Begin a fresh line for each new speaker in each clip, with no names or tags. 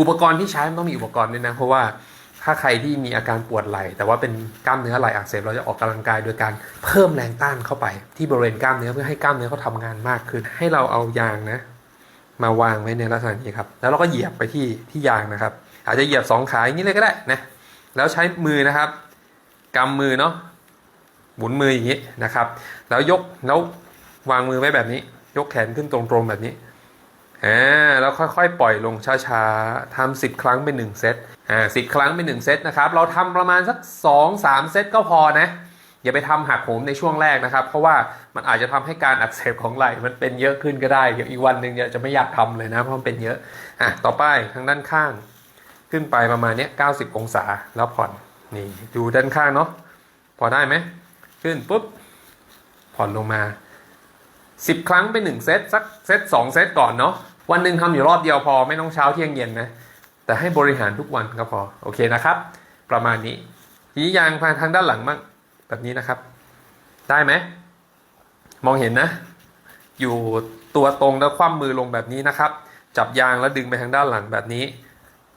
อุปกรณ์ที่ใช้มันต้องมีอุปกรณ์ด้วยนะเพราะว่าถ้าใครที่มีอาการปวดไหล่แต่ว่าเป็นกล้ามเนื้อไหล่อักเสบเราจะออกกำลังกายโดยการเพิ่มแรงต้านเข้าไป ที่บริเวณกล้ามเนื้อเพื่อให้กล้ามเนื้อเขาทำงานมากขึ้น ให้เราเอายางนะ มาวางไว้ในลักษณะนี้ครับ แล้วเราก็เหยียบไปที่ที่ยางนะครับ อาจจะเหยียบสองขาอย่างนี้เลยก็ได้นะแล้วใช้มือนะครับกำมือเนาะหมุนมืออย่างนี้นะครับ แล้วยกแล้ววางมือไว้แบบนี้ ยกแขนขึ้นตรงๆแบบนี้ อ่าแล้วค่อยๆ ปล่อยลงช้าๆทำสิบครั้งเป็นหนึ่งเซตอ่าสิบครั้งเป็นหนึ่งเซตนะครับ เราทำประมาณสักสองสามเซตก็พอนะ อย่าไปทำหักโหมในช่วงแรกนะครับ เพราะว่ามันอาจจะทำให้การอักเสบของไหล่มันเป็นเยอะขึ้นก็ได้เดี๋ยวอีกวันหนึ่งจะไม่อยากทำเลยนะเพราะมันเป็นเยอะอะต่อไปทางด้านข้าง ขึ้นไปประมาณเนี้ย90องศาแล้วผ่อนนี่ดูด้านข้างเนาะพอได้ไหมขึ้นปุ๊บผ่อนลงมา 10 ครั้งเป็น1เซตสักเซต2เซตก่อนเนาะ วันหนึ่งทำอยู่รอบเดียวพอไม่ต้องเช้าเที่ยงเย็นนะแต่ให้บริหารทุกวันก็พอโอเคนะครับ ประมาณนี้ทีนี้ยางพาทางด้านหลังบ้างแบบนี้นะครับ ได้ไหมมองเห็นนะ อยู่ตัวตรงแล้วคว่ำมือลงแบบนี้นะครับ จับยางแล้วดึงไปทางด้านหลังแบบนี้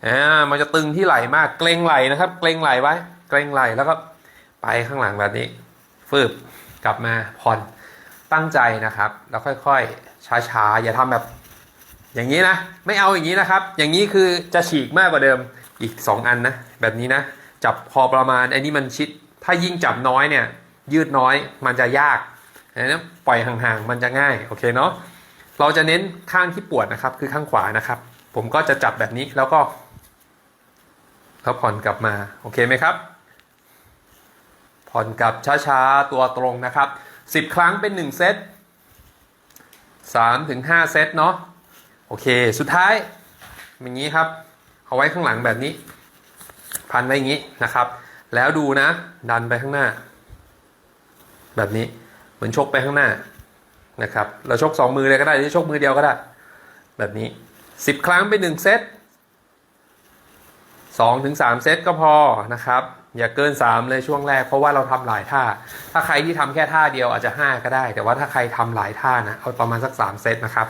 อ่ามันจะตึงที่ไหล่มากเกรงไหล่นะครับ เกรงไหล่ไว้ เกรงไหล่แล้วก็ไปข้างหลังแบบนี้ฟืบกลับมาผ่อนตั้งใจนะครับ แล้วค่อยๆช้าๆอย่าทำแบบ อย่างนี้นะ ไม่เอาอย่างนี้นะครับ อย่างนี้คือจะฉีกมากกว่าเดิมอีก 2 อันนะ แบบนี้นะ จับพอประมาณไอ้นี่มันชิด ถ้ายิ่งจับน้อยเนี่ย ยืดน้อยมันจะยากอันนั้ปล่อยห่างๆมันจะง่ายโอเคเนาะเราจะเน้นข้างที่ปวดนะครับ คือข้างขวานะครับ ผมก็จะจับแบบนี้แล้วก็แล้วผ่อนกลับมาโอเคไหมครับผ่อนกลับช้าๆตัวตรงนะครับ 10 ครั้งเป็น 1 เซต3ถึง5เซตเนาะ อเค สุดท้ายอย่างนี้ครับ เอาไว้ข้างหลังแบบนี้ พันไว้อย่างนี้นะครับ แล้วดูนะ ดันไปข้างหน้า แบบนี้เหมือนชกไปข้างหน้านะครับ เราชกสองมือเลยก็ได้หรือชกมือเดียวก็ได้ แบบนี้10ครั้งเป็น1เซต2ถึง3เซตก็พอนะครับ อย่าเกิน3เลยช่วงแรกเพราะว่าเราทำหลายท่า ถ้าใครที่ทำแค่ท่าเดียวอาจจะ5ก็ได้ แต่ว่าถ้าใครทำหลายท่านะเอาประมาณสัก3เซตนะครับ